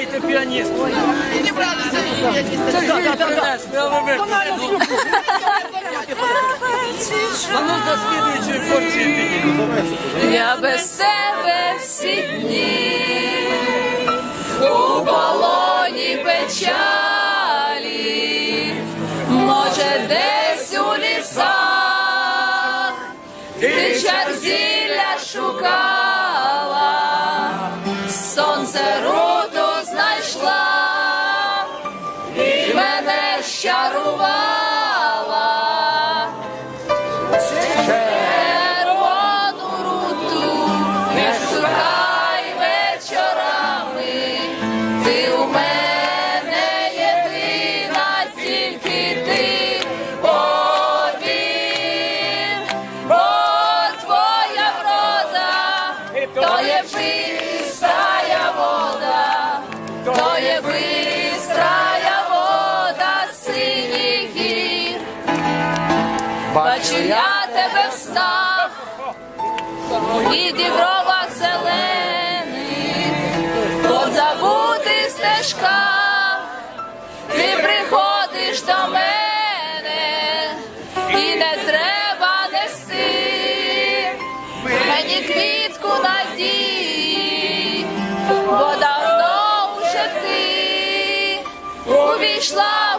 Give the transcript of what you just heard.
граєте піаніст. Це ж їй принесли, а ну до слідуючої порції. Я без тебе всі дні у полоні печалі, може, десь у лісах ти чар зілля щарувала. Червону не шукай вечорами, ти у мене єдина, тільки ти повір, бо твоя врода, то є бистрая вода, то є бистрая Бачу я тебе встав. І дібровах зелених, по забутих стежках, ти приходиш до мене, і не треба нести. Мені квітку надій, бо давно вже ти увійшла